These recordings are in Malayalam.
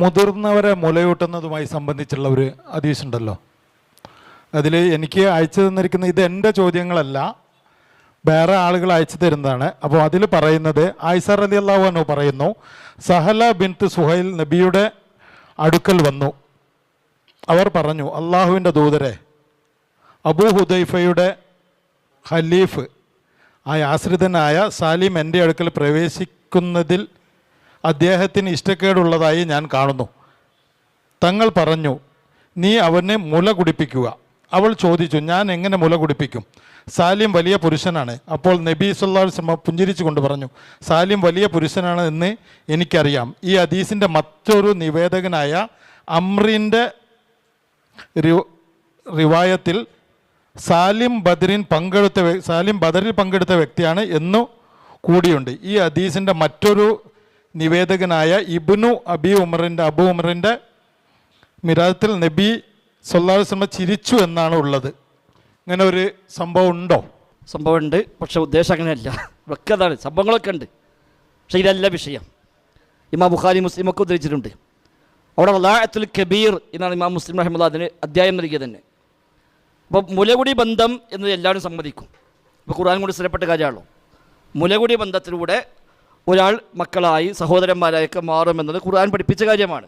മുതിർന്നവരെ മുലയൂട്ടുന്നതുമായി സംബന്ധിച്ചുള്ള ഒരു ഹദീസ് ഉണ്ടല്ലോ. അതിൽ എനിക്ക് അയച്ചു തന്നിരിക്കുന്ന ഇത് എന്റെ ചോദ്യങ്ങളല്ല വേറെ ആളുകൾ അയച്ചു തരുന്നതാണ്. അപ്പോൾ അതിൽ പറയുന്നത് ആയിസർ അലി അള്ളാഹു പറയുന്നു സഹല ബിൻത്ത് സുഹൈൽ നബിയുടെ അടുക്കൽ വന്നു. അവർ പറഞ്ഞു അള്ളാഹുവിന്റെ ദൂതരെ അബൂ ഹുദൈഫയുടെ ഖലീഫ് ആ ആശ്രിതനായ സാലിം എന്റെ അടുക്കൽ പ്രവേശിക്കുന്നതിൽ അദ്ദേഹത്തിന് ഇഷ്ടക്കേടുള്ളതായി ഞാൻ കാണുന്നു. തങ്ങൾ പറഞ്ഞു നീ അവനെ മുല കുടിപ്പിക്കുക. അവൾ ചോദിച്ചു ഞാൻ എങ്ങനെ മുല കുടിപ്പിക്കും? സാലിം വലിയ പുരുഷനാണ്. അപ്പോൾ നബി സല്ലാ ശ്രമ പുഞ്ചിരിച്ചു കൊണ്ട് പറഞ്ഞു സാലിം വലിയ പുരുഷനാണ് എന്ന് എനിക്കറിയാം. ഈ അദീസിന്റെ മറ്റൊരു നിവേദകനായ അമ്രിന്റെ റിവായത്തിൽ സാലിം ബദറിൻ പങ്കെടുത്ത സാലിം ബദറിൽ പങ്കെടുത്ത വ്യക്തിയാണ് എന്നു കൂടിയുണ്ട്. ഈ അദീസിന്റെ മറ്റൊരു നിവേദകനായ ഇബ്നു അബി ഉമറിന്റെ അബു ഉമറിന്റെ മിരാത്തിൽ നബി സല്ലാസ്ലമ ചിരിച്ചു എന്നാണ് ഉള്ളത്. ഇങ്ങനെ ഒരു സംഭവം ഉണ്ടോ? സംഭവമുണ്ട്. പക്ഷെ ഉദ്ദേശം അങ്ങനെയല്ല. ഒക്കെ അതാണ്. സംഭവങ്ങളൊക്കെ ഉണ്ട്. പക്ഷേ ഇതല്ല വിഷയം. ഇമാം ബുഖാരി മുസ്ലിം ഒക്കെ ഉദ്ധരിച്ചിട്ടുണ്ട്. അവിടെ റലാഅത്തുൽ കബീർ എന്നാണ് ഇമാം മുസ്ലിം റഹ്മുല്ല അതിന് അധ്യായം നൽകിയത് തന്നെ. അപ്പോൾ മുലകുടി ബന്ധം എന്നത് എല്ലാവരും സമ്മതിക്കും. ഇപ്പോൾ ഖുർആൻ കൊണ്ട് സ്ഥിരപ്പെട്ട കാര്യമാണല്ലോ. മുലകുടി ബന്ധത്തിലൂടെ ഒരാൾ മക്കളായി സഹോദരന്മാരായൊക്കെ മാറുമെന്നത് ഖുർആൻ പഠിപ്പിച്ച കാര്യമാണ്.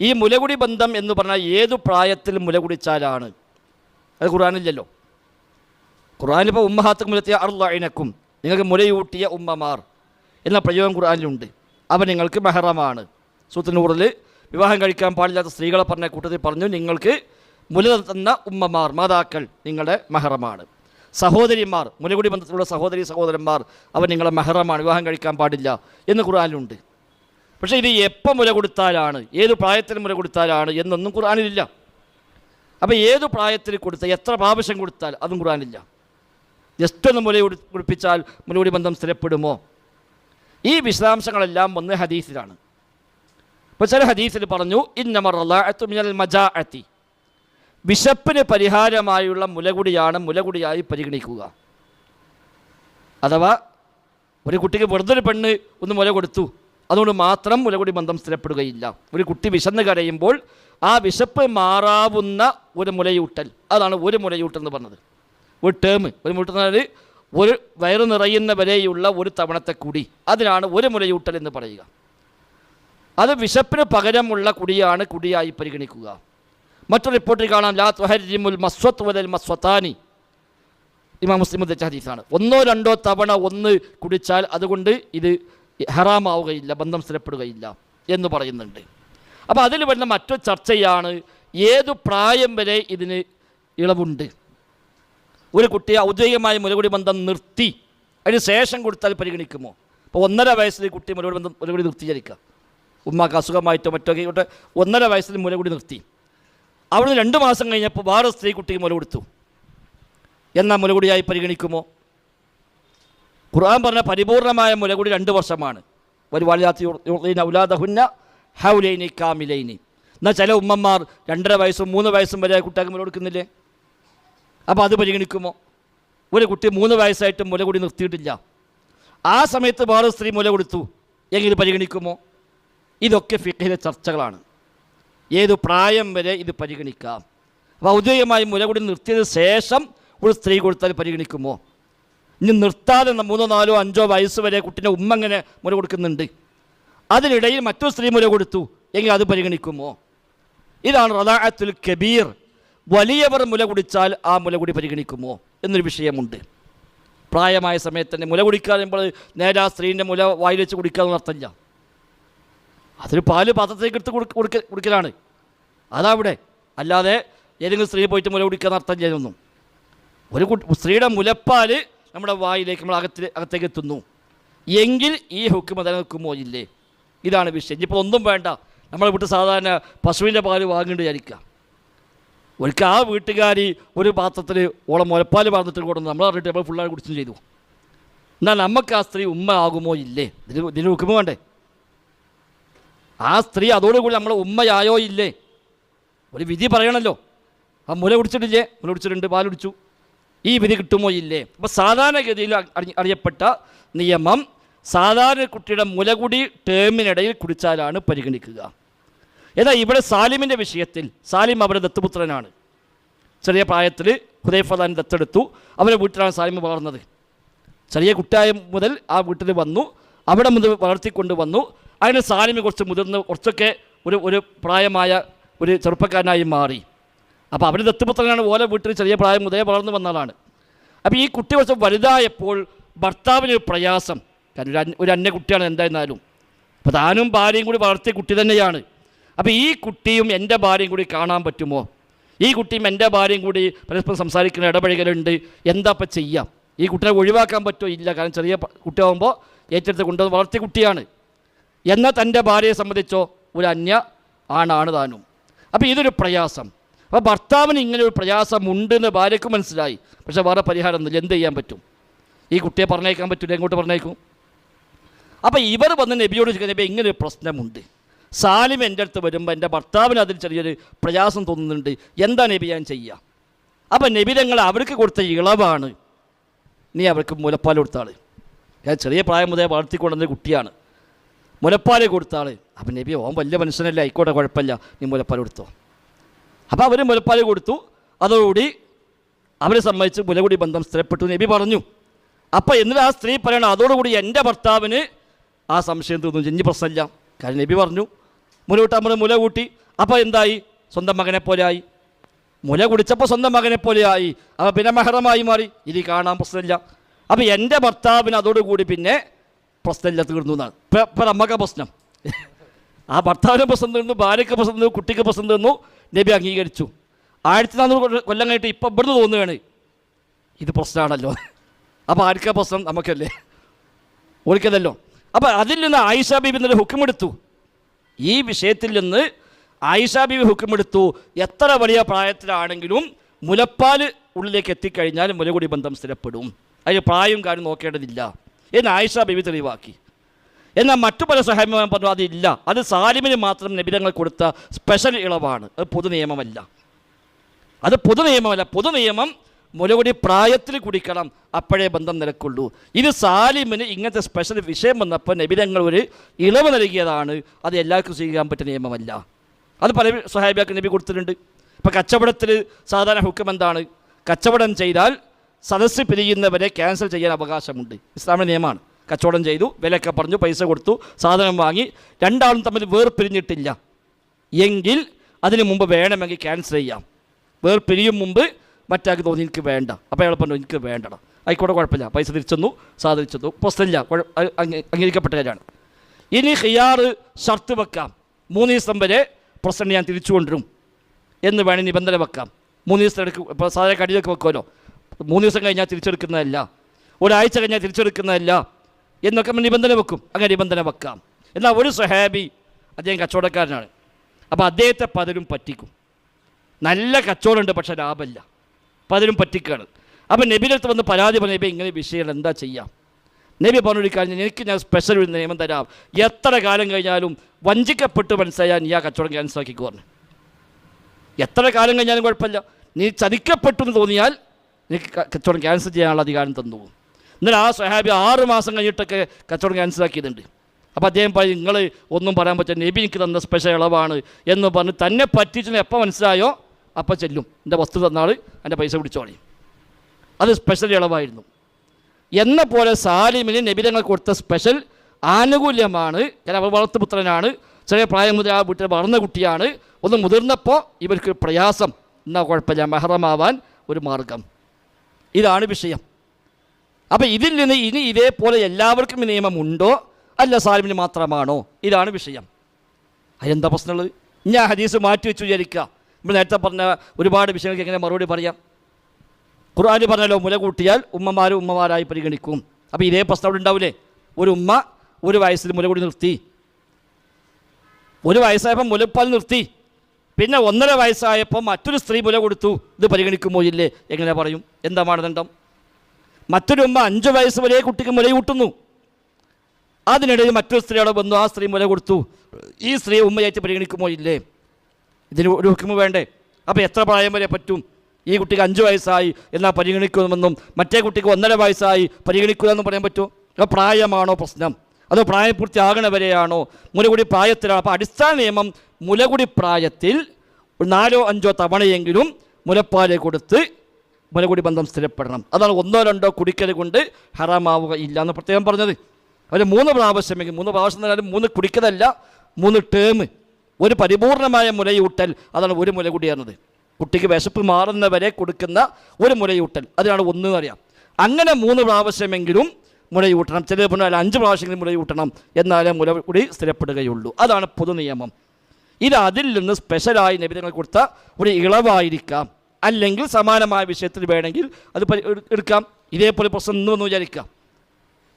ഈ മുലകുടി ബന്ധം എന്ന് പറഞ്ഞാൽ ഏതു പ്രായത്തിൽ മുലകുടിച്ചാലാണ്? അത് ഖുർആാനില്ലല്ലോ. ഖുർആാനിപ്പോൾ ഉമ്മഹാത്ത് മുലത്തിയ അറുലൈനക്കും നിങ്ങൾക്ക് മുലയൂട്ടിയ ഉമ്മമാർ എന്ന പ്രയോഗം ഖുർആാനിലുണ്ട്. അവ നിങ്ങൾക്ക് മെഹറമാണ്. സൂത്തനൂറിൽ വിവാഹം കഴിക്കാൻ പാടില്ലാത്ത സ്ത്രീകളെ പറഞ്ഞ കൂട്ടത്തിൽ പറഞ്ഞു നിങ്ങൾക്ക് മുല തന്ന ഉമ്മമാർ മാതാക്കൾ നിങ്ങളുടെ മെഹറമാണ്. സഹോദരിമാർ മുലകുടി ബന്ധത്തിലുള്ള സഹോദരി സഹോദരന്മാർ അവർ നിങ്ങളെ മെഹറമാണ് വിവാഹം കഴിക്കാൻ പാടില്ല എന്ന് ഖുറാനിലുണ്ട് പക്ഷേ ഇത് എപ്പോൾ മുല കൊടുത്താലാണ് ഏത് പ്രായത്തിൽ മുല കൊടുത്താലാണ് എന്നൊന്നും ഖുറാനിലില്ല അപ്പോൾ ഏത് പ്രായത്തിൽ കൊടുത്താൽ എത്ര പ്രാവശ്യം കൊടുത്താൽ അതും ഖുറാനില്ല ജസ്റ്റ് ഒന്ന് മുല കുടി- കുടിപ്പിച്ചാൽ മുലകുടി ബന്ധം സ്ഥിരപ്പെടുമോ? ഈ വിശദാംശങ്ങളെല്ലാം വന്ന് ഹദീസിലാണ്. ഇപ്പോൾ ചില ഹദീസിൽ പറഞ്ഞു ഇന്നമർ അത്തുമിനൽ മജാ മജാഅത്തി. വിശപ്പിന് പരിഹാരമായുള്ള മുലകുടിയാണ് മുലകുടിയായി പരിഗണിക്കുക. അഥവാ ഒരു കുട്ടിക്ക് വെറുതെ ഒരു പെണ്ണ് ഒന്ന് മുല കൊടുത്തു അതുകൊണ്ട് മാത്രം മുലകുടി ബന്ധം സ്ഥിരപ്പെടുകയില്ല. ഒരു കുട്ടി വിശന്ന് കരയുമ്പോൾ ആ വിശപ്പ് മാറാവുന്ന ഒരു മുലയൂട്ടൽ. അതാണ് ഒരു മുലയൂട്ടൽ എന്ന് പറഞ്ഞത്. ഒരു ടേം ഒരു മുലയൂട്ടൽ ഒരു വയറ് നിറയുന്ന വരെയുള്ള ഒരു തവണത്തെ കുടി. അതിനാണ് ഒരു മുലയൂട്ടൽ എന്ന് പറയുക. അത് വിശപ്പിന് പകരമുള്ള കുടിയാണ് കുടിയായി പരിഗണിക്കുക. മറ്റൊരു റിപ്പോർട്ടിൽ കാണാം. ലാ തുഹരിമുൽ മസ്വത്ത് വലൽ മസ്വത്താനി. ഇമാം മുസ്ലിം ഉദ്ധരിച്ച ഹദീസാണ്. ഒന്നോ രണ്ടോ തവണ ഒന്ന് കുടിച്ചാൽ അതുകൊണ്ട് ഇത് ഹറാമാവുകയില്ല ബന്ധം സ്ഥിരപ്പെടുകയില്ല എന്ന് പറയുന്നുണ്ട്. അപ്പോൾ അതിൽ വരുന്ന മറ്റൊരു ചർച്ചയാണ് ഏതു പ്രായം വരെ ഇതിന് ഇളവുണ്ട്. ഒരു കുട്ടി ഔദ്യോഗികമായ മുലകുടി ബന്ധം നിർത്തി അതിന് ശേഷം കൊടുത്താൽ പരിഗണിക്കുമോ? അപ്പോൾ ഒന്നര വയസ്സിൽ കുട്ടി മുലകുടി ബന്ധം മുലകുടി നിർത്തിയിരിക്കുക. ഉമ്മാക്ക് അസുഖമായിട്ടോ മറ്റൊക്കെ ഒന്നര വയസ്സിൽ മുലകുടി നിർത്തി. അവിടുന്ന് രണ്ട് മാസം കഴിഞ്ഞപ്പോൾ വേറെ സ്ത്രീ കുട്ടിക്ക് മുല കൊടുത്തു. എന്നാൽ മുലകുടിയായി പരിഗണിക്കുമോ? ഖുർആൻ പറഞ്ഞ പരിപൂർണമായ മുലകുടി രണ്ട് വർഷമാണ്. ഒരു വാലിയാത്തി ഔലാദഹുന്ന ഹൗലൈനി കാമിലൈനി. എന്നാൽ ചില ഉമ്മമാർ രണ്ടര വയസ്സും മൂന്ന് വയസ്സും വരെ കുട്ടികൾക്ക് മുല കൊടുക്കുന്നില്ലേ? അപ്പോൾ അത് പരിഗണിക്കുമോ? ഒരു കുട്ടി മൂന്ന് വയസ്സായിട്ട് മുലകുടി നിർത്തിയിട്ടില്ല. ആ സമയത്ത് വേറെ സ്ത്രീ മുല കൊടുത്തു. എങ്കിൽ പരിഗണിക്കുമോ? ഇതൊക്കെ ഫിഖിലെ ചർച്ചകളാണ്. ഏത് പ്രായം വരെ ഇത് പരിഗണിക്കാം. അപ്പോൾ ഔദ്യോഗികമായി മുലകുടി നിർത്തിയത് ശേഷം ഒരു സ്ത്രീ കൊടുത്താൽ പരിഗണിക്കുമോ? ഇനി നിർത്താതെ മൂന്നോ നാലോ അഞ്ചോ വയസ്സ് വരെ കുട്ടീന്റെ ഉമ്മ ഇങ്ങനെ മുല കൊടുക്കുന്നുണ്ട്. അതിനിടയിൽ മറ്റൊരു സ്ത്രീ മുല കൊടുത്തു. എങ്കിൽ അത് പരിഗണിക്കുമോ? ഇതാണ് റദാഅത്തുൽ കബീർ. വലിയവർ മുല കുടിച്ചാൽ ആ മുലകുടി പരിഗണിക്കുമോ എന്നൊരു വിഷയമുണ്ട്. പ്രായമായ സമയത്ത് തന്നെ മുല കുടിക്കാതെ നേരെ ആ സ്ത്രീന്റെ മുല വായിൽ വെച്ച് കുടിക്കാതെ അർത്ഥമില്ല അതൊരു പാൽ പാത്രത്തിലേക്ക് എടുത്ത് കൊടുക്ക കൊടുക്ക കുടിക്കലാണ്. അതവിടെ അല്ലാതെ ഏതെങ്കിലും സ്ത്രീ പോയിട്ട് മുല കുടിക്കാന്ന് അർത്ഥം ചെയ്യുന്നു ഒരു സ്ത്രീയുടെ മുലപ്പാൽ നമ്മുടെ വായിലേക്ക് നമ്മൾ അകത്തിൽ അകത്തേക്ക് എത്തുന്നു. എങ്കിൽ ഈ ഹുക്കും നിലനിൽക്കുമോ ഇല്ലേ ഇതാണ് വിഷയം. ഇനിയിപ്പോൾ ഒന്നും വേണ്ട. നമ്മളെ വീട്ടിൽ സാധാരണ പശുവിന്റെ പാൽ വാങ്ങേണ്ടി വിചാരിക്കുക ഒരിക്കൽ ആ വീട്ടുകാരി ഒരു പാത്രത്തിൽ ഓളം മുലപ്പാൽ പറഞ്ഞിട്ട് കൊടുന്നു. നമ്മൾ അറിഞ്ഞിട്ട് നമ്മൾ ഫുള്ളായി കുടിച്ചും ചെയ്തു. എന്നാൽ നമുക്ക് ആ സ്ത്രീ ഉമ്മ ആകുമോ ഇല്ലേ? ഇതിന് ഇതിന് ഹുക്കുമോ വേണ്ടേ? ആ സ്ത്രീ അതോടുകൂടി നമ്മളെ ഉമ്മയായോ ഇല്ലേ? ഒരു വിധി പറയണല്ലോ. ആ മുല കുടിച്ചിട്ടില്ലേ? മുല കുടിച്ചിട്ടുണ്ട് പാൽ കുടിച്ചു ഈ വിധി കിട്ടുമോ ഇല്ലേ? അപ്പോൾ സാധാരണഗതിയിൽ അറി- അറിയപ്പെട്ട നിയമം സാധാരണ കുട്ടിയുടെ മുലകുടി ടേമിനിടയിൽ കുടിച്ചാലാണ് പരിഗണിക്കുക. എന്നാൽ ഇവിടെ സാലിമിന്റെ വിഷയത്തിൽ സാലിം അവരുടെ ദത്തുപുത്രനാണ്. ചെറിയ പ്രായത്തിൽ ഹുദൈഫദാൻ ദത്തെടുത്തു അവരെ വീട്ടിലാണ് സാലിം വളർന്നത്. ചെറിയ കുട്ടിയായ മുതൽ ആ വീട്ടിൽ വന്നു അവിടെ മുതൽ വളർത്തിക്കൊണ്ട് വന്നു അങ്ങനെ സാലിമി കുറച്ച് മുതിർന്ന് കുറച്ചൊക്കെ ഒരു ഒരു പ്രായമായ ഒരു ചെറുപ്പക്കാരനായി മാറി. അപ്പോൾ അവർ ദത്തുപുത്രനാണ് ഓല വീട്ടിൽ ചെറിയ പ്രായം മുതലേ വളർന്നു വന്നതാണ് അപ്പോൾ ഈ കുട്ടി കുറച്ച് വലുതായപ്പോൾ ഭർത്താവിനൊരു പ്രയാസം. കാരണം ഒരു അന്യ- കുട്ടിയാണ് എന്തായിരുന്നാലും. അപ്പോൾ താനും ഭാര്യയും കൂടി വളർത്തിയ കുട്ടി തന്നെയാണ്. അപ്പോൾ ഈ കുട്ടിയും എന്റെ ഭാര്യയും കൂടി കാണാൻ പറ്റുമോ? ഈ കുട്ടിയും എന്റെ ഭാര്യയും കൂടി പരസ്പരം സംസാരിക്കുന്ന ഇടപഴകലുണ്ട്. എന്താ ചെയ്യാം? ഈ കുട്ടിയെ ഒഴിവാക്കാൻ പറ്റുമോ? ഇല്ല. കാരണം ചെറിയ കുട്ടിയാകുമ്പോൾ ഏറ്റെടുത്ത് കൊണ്ടുവന്ന് വളർത്തിയ കുട്ടിയാണ്. എന്നാൽ തന്റെ ഭാര്യയെ സംബന്ധിച്ചോ ഒരു അന്യ ആണാണ് താനും. അപ്പോൾ ഇതൊരു പ്രയാസം. അപ്പോൾ ഭർത്താവിന് ഇങ്ങനെ ഒരു പ്രയാസം ഉണ്ടെന്ന് ഭാര്യയ്ക്ക് മനസ്സിലായി. പക്ഷേ വേറെ പരിഹാരം ഒന്നുമില്ല. എന്ത് ചെയ്യാൻ പറ്റും? ഈ കുട്ടിയെ പറഞ്ഞേക്കാൻ പറ്റില്ല എങ്ങോട്ട് പറഞ്ഞേക്കും അപ്പോൾ ഇവർ വന്ന് നബിയോട് ചോദിക്കുന്നപ്പോൾ ഇങ്ങനെ ഒരു പ്രശ്നമുണ്ട്. സാലിം എന്റെ അടുത്ത് വരുമ്പോൾ എന്റെ ഭർത്താവിന് അതിൽ ചെറിയൊരു പ്രയാസം തോന്നുന്നുണ്ട്. എന്താ നബി ഞാൻ ചെയ്യുക അപ്പം നബി അവർക്ക് കൊടുത്ത ഇളവാണ്. നീ അവർക്ക് മുലപ്പാൽ കൊടുത്താൾ ഞാൻ ചെറിയ പ്രായം മുതലേ വളർത്തിക്കൊണ്ടുവന്ന കുട്ടിയാണ്. മുലപ്പാൽ കൊടുത്താൾ അപ്പം നബി ഓൻ വലിയ മനുഷ്യനല്ല ആയിക്കോട്ടെ കുഴപ്പമില്ല. നീ മുലപ്പാൽ കൊടുത്തോ. അപ്പോൾ അവർ മുലപ്പാൽ കൊടുത്തു. അതോടുകൂടി അവരെ സംബന്ധിച്ച് മുലകുടി ബന്ധം സ്ഥിരപ്പെട്ടു. നബി പറഞ്ഞു അപ്പോൾ എന്നിട്ട് ആ സ്ത്രീ പറയണം അതോടുകൂടി എന്റെ ഭർത്താവിന് ആ സംശയം തോന്നുന്നു ഇനി പ്രശ്നമില്ല. കാരണം നബി പറഞ്ഞു മുല കൂട്ടാൻ മുല കൂട്ടി അപ്പോൾ എന്തായി? സ്വന്തം മകനെ പോലെ ആയി. മുല കുടിച്ചപ്പോൾ സ്വന്തം മകനെ പോലെ ആയി. അപ്പോൾ പിന്നെ മെഹറമായി മാറി. ഇനി കാണാൻ പ്രശ്നമില്ല. അപ്പോൾ എന്റെ ഭർത്താവിന് അതോടുകൂടി പിന്നെ പ്രശ്നമില്ല തീർന്നു എന്നാണ് ഇപ്പം അമ്മക്ക പ്രശ്നം. ആ ഭർത്താവിന് പ്രശ്നം തീർന്നു ഭാര്യയ്ക്ക് പ്രശ്നം തീർന്നു കുട്ടിക്ക് പ്രശ്നം തീർന്നു നബി അംഗീകരിച്ചു. ആയിരത്തി നാനൂറ് കൊല്ല- കഴിഞ്ഞിട്ട് ഇപ്പം ഇവിടുന്ന് തോന്നുകയാണ്. ഇത് പ്രശ്നമാണല്ലോ. അപ്പോൾ ആർക്കാ പ്രശ്നം? നമുക്കല്ലേ. ഓർക്കതല്ലോ അപ്പോൾ അതിൽ നിന്ന് ആയിഷ ബീബി എന്നൊരു ഹുക്കുമെടുത്തു. ഈ വിഷയത്തിൽ നിന്ന് ആയിഷ ബീബി ഹുക്കുമെടുത്തു. എത്ര വലിയ പ്രായത്തിലാണെങ്കിലും മുലപ്പാൽ ഉള്ളിലേക്ക് എത്തിക്കഴിഞ്ഞാൽ മുലകുടി ബന്ധം സ്ഥിരപ്പെടും. അതിന് പ്രായവും കാര്യം നോക്കേണ്ടതില്ല. എന്ന് ആയിഷ ബിബി തെളിവാക്കി. എന്നാൽ മറ്റു പല സഹായം പറഞ്ഞു അതില്ല. അത് സാലിമിന് മാത്രം നിബിധങ്ങൾ കൊടുത്ത സ്പെഷ്യൽ ഇളവാണ്. അത് പൊതു നിയമമല്ല അത് പൊതു നിയമമല്ല പൊതു നിയമം മുലകുടി പ്രായത്തിൽ കുടിക്കണം. അപ്പോഴേ ബന്ധം നിലക്കുള്ളൂ. ഇത് സാലിമിന് ഇങ്ങനത്തെ സ്പെഷ്യൽ വിഷയം വന്നപ്പോൾ നബിതങ്ങൾ ഒരു ഇളവ് നൽകിയതാണ്. അത് എല്ലാവർക്കും സ്വീകരിക്കാൻ പറ്റിയ നിയമമല്ല. അത് പല സഹാബിയാക്ക് നബി കൊടുത്തിട്ടുണ്ട്. ഇപ്പോൾ കച്ചവടത്തിൽ സാധാരണ ഹുക്കം എന്താണ് കച്ചവടം ചെയ്താൽ സദസ്സ് പിരിയുന്നവരെ ക്യാൻസൽ ചെയ്യാൻ അവകാശമുണ്ട്. ഇസ്ലാമിക നിയമമാണ്. കച്ചവടം ചെയ്തു വിലയൊക്കെ പറഞ്ഞു പൈസ കൊടുത്തു സാധനം വാങ്ങി രണ്ടാളും തമ്മിൽ വേർപിരിഞ്ഞിട്ടില്ല. എങ്കിൽ അതിനു മുമ്പ് വേണമെങ്കിൽ ക്യാൻസൽ ചെയ്യാം. വേർപിരിയും മുമ്പ് മറ്റാൾക്ക് തോന്നി എനിക്ക് വേണ്ട. അപ്പോൾ അയാൾ പറഞ്ഞു എനിക്ക് വേണ്ടടാ. ആയിക്കോട്ടെ കുഴപ്പമില്ല. പൈസ തിരിച്ചെന്നു സാധിച്ചെന്നു പ്രശ്നമില്ല. അംഗീകരിക്കപ്പെട്ട കാര്യമാണ്. ഇനി ഹിയാറ് ഷർത്ത് വെക്കാം. മൂന്ന് ദിവസം വരെ പ്രശ്നം ഞാൻ തിരിച്ചു കൊണ്ടുവരും എന്ന് വേണേൽ നിബന്ധന വെക്കാം. മൂന്ന് ദിവസം എടുക്കും ഇപ്പോൾ സാധാരണ കടിയൊക്കെ വെക്കുമല്ലോ മൂന്ന് ദിവസം കഴിഞ്ഞാൽ തിരിച്ചെടുക്കുന്നതല്ല. ഒരാഴ്ച കഴിഞ്ഞാൽ തിരിച്ചെടുക്കുന്നതല്ല. എന്നൊക്കെ നിബന്ധന വെക്കും. അങ്ങനെ നിബന്ധന വെക്കാം. എന്നാൽ ഒരു സഹാബി അദ്ദേഹം കച്ചവടക്കാരനാണ്. അപ്പോൾ അദ്ദേഹത്തെ പലരും പറ്റിക്കും. നല്ല കച്ചവടമുണ്ട് പക്ഷേ ലാഭമില്ല. പലരും പറ്റിക്കാണ് അപ്പോൾ നബിയുടെ വന്ന് പരാതി പറഞ്ഞ നബി ഇങ്ങനെ വിഷയം എന്താ ചെയ്യാം? നബി പറഞ്ഞൊരു കാര്യം എനിക്ക് ഞാൻ സ്പെഷ്യൽ ഒരു നിയമം തരാം. എത്ര കാലം കഴിഞ്ഞാലും വഞ്ചിക്കപ്പെട്ട് മനസ്സിലായാൽ നീ ആ കച്ചവടം ക്യാൻസലാക്കിക്കോ പറഞ്ഞു. എത്ര കാലം കഴിഞ്ഞാലും കുഴപ്പമില്ല. നീ ചതിക്കപ്പെട്ടു എന്ന് തോന്നിയാൽ നിനക്ക് ക- കച്ചവടം ക്യാൻസൽ ചെയ്യാനുള്ള അധികാരം തന്നു. എന്നാൽ ആ സ്വഹാബി ആറ് മാസം കഴിഞ്ഞിട്ടൊക്കെ കച്ചവടം ക്യാൻസൽ ആക്കിയതുണ്ട് അപ്പോൾ അദ്ദേഹം പറയും നിങ്ങൾ ഒന്നും പറയാൻ പറ്റില്ല നബി എനിക്ക് തന്ന സ്പെഷ്യൽ ഇളവാണ് എന്ന് പറഞ്ഞ് തന്നെ പറ്റിച്ചെന്ന് എപ്പോൾ മനസ്സിലായോ? അപ്പോൾ ചെല്ലും. എന്റെ വസ്തു തന്നാൾ എന്റെ പൈസ പിടിച്ചോളി അത് സ്പെഷ്യൽ ഇളവായിരുന്നു. എന്ന പോലെ സാലിമിന് നബിതങ്ങൾ കൊടുത്ത സ്പെഷ്യൽ ആനുകൂല്യമാണ്. ഞാൻ അവർ വളർത്തുപുത്രനാണ് ചെറിയ പ്രായം മുതൽ ആ വീട്ടിൽ വളർന്ന കുട്ടിയാണ്. ഒന്ന് മുതിർന്നപ്പോൾ ഇവർക്ക് പ്രയാസം. എന്നാൽ കുഴപ്പമില്ല മഹറമാവാൻ ഒരു മാർഗം. ഇതാണ് വിഷയം. അപ്പോൾ ഇതിൽ നിന്ന് ഇനി ഇതേപോലെ എല്ലാവർക്കും നിയമമുണ്ടോ? അല്ല സാലിമിന് മാത്രമാണോ? ഇതാണ് വിഷയം. അതിനെന്താ പ്രശ്നമുള്ളത്? ഞാൻ ഹദീസ് മാറ്റി വെച്ച് വിചാരിക്കുക. നമ്മൾ നേരത്തെ പറഞ്ഞ ഒരുപാട് വിഷയങ്ങൾക്ക് എങ്ങനെ മറുപടി പറയാം? ഖുർആാന് പറഞ്ഞല്ലോ മുല കൂട്ടിയാൽ ഉമ്മമാർ ഉമ്മമാരായി പരിഗണിക്കും. അപ്പോൾ ഇതേ പ്രശ്നം അവിടെ ഉണ്ടാവില്ലേ? ഒരു ഉമ്മ ഒരു വയസ്സിൽ മുല കൂടി നിർത്തി. ഒരു വയസ്സായപ്പോൾ മുലപ്പാൽ നിർത്തി. പിന്നെ ഒന്നര വയസ്സായപ്പോൾ മറ്റൊരു സ്ത്രീ മുല കൊടുത്തു. ഇത് പരിഗണിക്കുമോ ഇല്ലേ? എങ്ങനെ പറയും? എന്താ മാനദണ്ഡം മറ്റൊരു അഞ്ച് വയസ്സ് വരെ കുട്ടിക്ക് മുല കൂട്ടുന്നു. അതിനിടയിൽ മറ്റൊരു സ്ത്രീ അവിടെ വന്നു ആ സ്ത്രീ മുല കൊടുത്തു. ഈ സ്ത്രീ ഉമ്മയായിട്ട് പരിഗണിക്കുമോ ഇല്ലേ? ഇതിന് ഒരു ഹുക്കുമ് വേണ്ടേ? അപ്പോൾ എത്ര പ്രായം വരെ പറ്റും? ഈ കുട്ടിക്ക് അഞ്ച് വയസ്സായി എന്നാൽ പരിഗണിക്കുമെന്നും മറ്റേ കുട്ടിക്ക് ഒന്നര വയസ്സായി പരിഗണിക്കുക എന്ന് പറയാൻ പറ്റുമോ? പ്രായമാണോ പ്രശ്നം? അതോ പ്രായപൂർത്തിയാകണവരെയാണോ? മുലകുടി പ്രായത്തിലാണ് അപ്പോൾ അടിസ്ഥാന നിയമം മുലകുടി പ്രായത്തിൽ നാലോ അഞ്ചോ തവണയെങ്കിലും മുലപ്പാൽ കൊടുത്ത് മുലകുടി ബന്ധം സ്ഥിരപ്പെടണം. അതാണ് ഒന്നോ രണ്ടോ കുടിക്കൽ കൊണ്ട് ഹറാമാവുക ഇല്ല എന്ന് പ്രത്യേകം പറഞ്ഞത്. അവർ മൂന്ന് പ്രാവശ്യമെങ്കിൽ മൂന്ന് പ്രാവശ്യം എന്ന് പറഞ്ഞാൽ മൂന്ന് കുടിക്കലല്ല മൂന്ന് ടേം ഒരു പരിപൂർണമായ മുലയൂട്ടൽ അതാണ് ഒരു മുലകുടി എന്നത്. കുട്ടിക്ക് വിശപ്പ് മാറുന്നവരെ കൊടുക്കുന്ന ഒരു മുലയൂട്ടൽ അതിനാണ് ഒന്ന് അറിയാം അങ്ങനെ മൂന്ന് പ്രാവശ്യമെങ്കിലും മുലയൂട്ടണം ചെറിയ പറഞ്ഞാൽ അഞ്ച് പ്രാവശ്യമെങ്കിലും മുലയൂട്ടണം എന്നാലേ മുല കൂടി സ്ഥിരപ്പെടുകയുള്ളൂ. അതാണ് പൊതു നിയമം. ഇത് അതിൽ നിന്ന് സ്പെഷ്യലായി നിബിധങ്ങൾ കൊടുത്ത ഒരു ഇളവായിരിക്കാം. അല്ലെങ്കിൽ സമാനമായ വിഷയത്തിൽ വേണമെങ്കിൽ അത് എടുക്കാം. ഇതേപോലെ പ്രശ്നം എന്ന് വിചാരിക്കാം.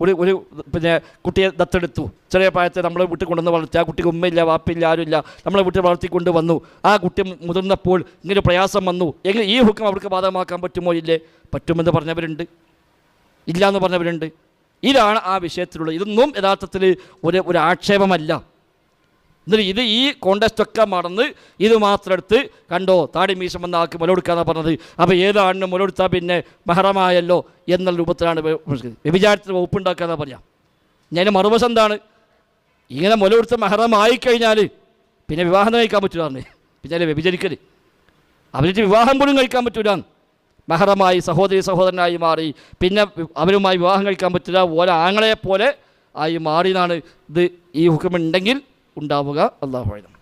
ഒരു ഒരു പിന്നെ കുട്ടിയെ ദത്തെടുത്തു. ചെറിയ പ്രായത്തിൽ നമ്മളെ വീട്ടിൽ കൊണ്ടുവന്ന് വളർത്തി. ആ കുട്ടിക്ക് ഉമ്മയില്ല വാപ്പില്ല ആരുമില്ല. നമ്മളെ വീട്ടിൽ വളർത്തിക്കൊണ്ട് വന്നു. ആ കുട്ടി മുതിർന്നപ്പോൾ ഇങ്ങനെ പ്രയാസം വന്നു. എങ്കിൽ ഈ ഹുക്കം അവർക്ക് ബാധകമാക്കാൻ പറ്റുമോ? ഇല്ലേ. പറ്റുമെന്ന് പറഞ്ഞവരുണ്ട്. ഇല്ല എന്ന് പറഞ്ഞവരുണ്ട്. ഇതാണ് ആ വിഷയത്തിലുള്ള ഇതൊന്നും യഥാർത്ഥത്തിൽ ഒരു ഒരു ആക്ഷേപമല്ല. എന്നിട്ട് ഇത് ഈ കോണ്ടസ്റ്റൊക്കെ മറന്ന് ഇത് മാത്രം എടുത്ത് കണ്ടോ താടി മീശം വന്ന ആൾക്ക് മുലകൊടുക്കാന്നാണ് പറഞ്ഞത്. അപ്പോൾ ഏതാണ് മുലകൊടുത്താൽ പിന്നെ മഹറമായല്ലോ എന്നുള്ള രൂപത്തിലാണ് വ്യഭിചാരത്തിന് വകുപ്പുണ്ടാക്കാന്നാ പറയാം. ഞാൻ മറുവശം എന്താണ്? ഇങ്ങനെ മുലകൊടുത്ത മഹറമായി കഴിഞ്ഞാൽ പിന്നെ വിവാഹം കഴിക്കാൻ പറ്റില്ലാന്ന് പിന്നെ വ്യഭിചരിക്കൽ അവരുടെ വിവാഹം പോലും കഴിക്കാൻ പറ്റൂല മഹറമായി സഹോദരി സഹോദരനായി മാറി. പിന്നെ അവരുമായി വിവാഹം കഴിക്കാൻ പറ്റില്ല ഓരോ ആങ്ങളെപ്പോലെ ആയി മാറിയെന്നാണ് ഇത് ഈ ഹുക്കമുണ്ടെങ്കിൽ ഉണ്ടാവുക. അള്ളാഹു